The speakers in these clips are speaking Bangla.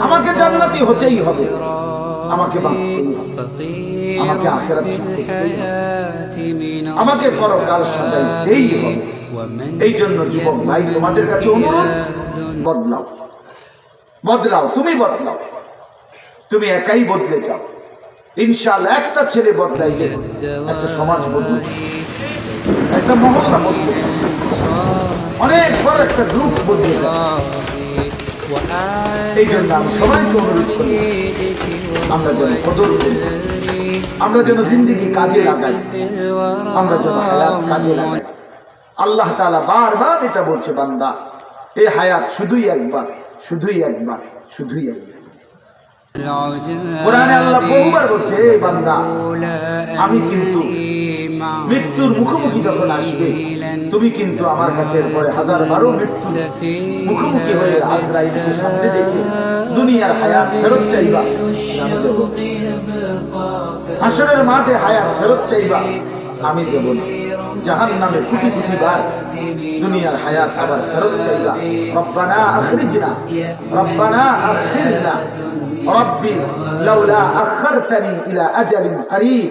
আমাকে জান্নাতি হতেই হবে। আমাকে বাঁচতেই হবে। আমাকে আখেরাত ঠিক করতেই হবে। আমাকে পরকাল সাজাইতেই হবে। এই জন্য যুবক ভাই, তোমাদের কাছে অনুরোধ, বদলাও। বদলাও, তুমি বদলাও। তুমি একাই বদলে যাও। ইনশাআল্লাহ একটা ছেলে বদলাইলে একটা সমাজ বদলে একটা মহল্লা বদলে। অনেক বড় একটা গ্রুপ বদলে যাবে। এই জন্য সবাইকে অনুরোধ করি, আমরা যেন কদর করি আমরা যেন জিন্দিগি কাজে লাগাই, আমরা যেন হায়াত কাজে লাগাই। আল্লাহ তাআলা বারবার এটা বলছে, বান্দা এই হায়াত শুধুই একবার শুধুই একবার শুধুই একবার। কোরআনে আল্লাহ বহুবার বলছে, "এ বান্দা, আমি কিন্তু মৃত্যুর মুখোমুখি যখন আসবে, তুমি কিন্তু আমার কাছে এরপরে হাজার বারো মৃত্যু মুখোমুখি হয়ে আজরাইলকে সামনে দেখে দুনিয়ার হায়াত ফেরত চাইবা। হাসরের মাঠে হায়াত ফেরত চাইবা। আমি দেব না। জাহান নামে কোটি কোটি বার দুনিয়ার হায়াত আবার ফেরত চাইবা। রব্বানা আখরিজনা, রব্বানা আখিরনা রব্বি লাউলা আখারতানি ইলা আজালিন করিব।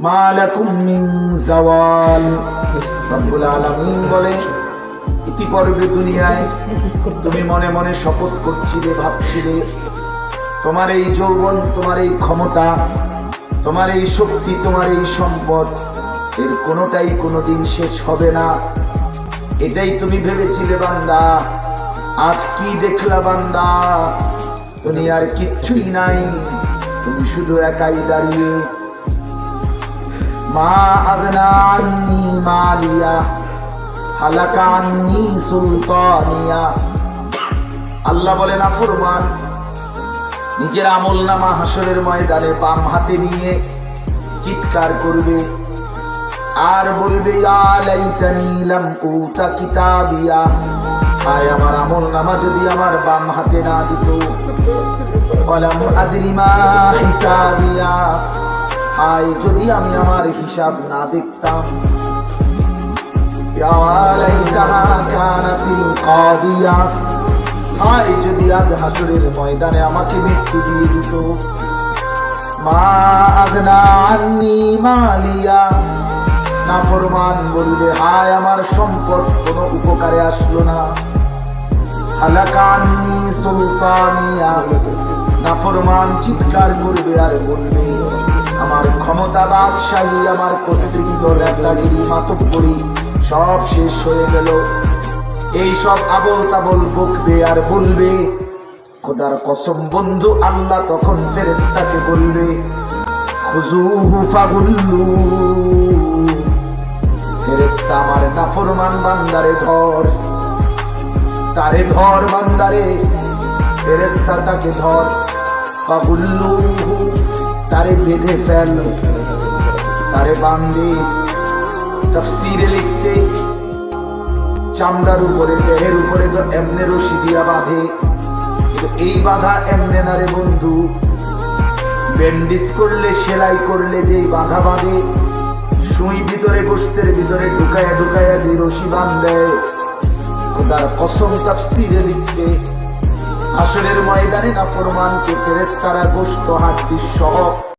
ক্বাবলু মা লাকুম মিন জাওয়াল। বলে, ইতিপূর্বে দুনিয়ায় তুমি মনে মনে শপথ করছিলে, ভাবছিলে, তোমার এই যৌবন, তোমার এই ক্ষমতা, তোমার এই শক্তি, তোমার এই সম্পদ, এর কোনোটাই কোনোদিন শেষ হবে না। এটাই তুমি ভেবেছিলে, বান্দা। আজ কি দেখলা, বান্দা? দুনিয়ার কিচ্ছুই নাই। তুমি শুধু একাই দাঁড়িয়ে মা আগনা মালিয়া, হালাকা সুলতানিয়া। আল্লাহ বলেন আফরমান নিজের আমল নামা হাসরের ময়দানে বাম হাতে নিয়ে চিৎকার করবে। আর বলবে কিতাবিয়া। হায় আমার আমল নামা যদি আমার বাম হাতে না দিত, ওয়ালাম আদরি মা হিসাবিয়া। হায় যদি আমি আমার হিসাব না দেখতাম। হায় যদি আজ হাসরের ময়দানে আমাকে মৃত্যু দিয়ে দিত। মা আগনা আন্নি মালিয়া। নাফরমান বলবে, হায়, আমার সম্পদ কোনো উপকারে আসলো না। হালাকান্নি সুলতানিয়া। নাফরমান চিৎকার করবে আর বলবে আমার ক্ষমতা বাদশাহী, আমার কর্তৃত্ব নেতাগিরি মাতব্বরি, সব শেষ হয়ে গেল। এই সব আবল তাবল বকবে আর বলবে, খোদার কসম বন্ধু, আল্লাহ তখন ফেরেস্তাকে বলবে ফাগুল্লু। ফেরেস্তা আমার নাফরমান বান্দারে ধর, তারে ধর বান্দারে ফেরেস্তা তাকে ধর, ফাগুল্লুহু। তারে বেঁধে ফেল। তারে বান্ধে তফসিরে লিখছে, চামড়ার উপরে, দেহের উপরে তো এমনে রশি দিয়া বাঁধে। এই বাঁধা এমনে না রে বন্ধু। ব্যান্ডিজ করলে, সেলাই করলে যেই বাঁধা বাঁধে, সুই ভিতরে গোষ্ঠের ভিতরে ঢুকায়া ঢুকায়া যে রশি বাঁধে। খোদার কসম তাফসিরে লিখছে, হাসরের ময়দানে না ফরমানকে ফেরেস্তারা গোষ্ঠ হাড্ডি সহ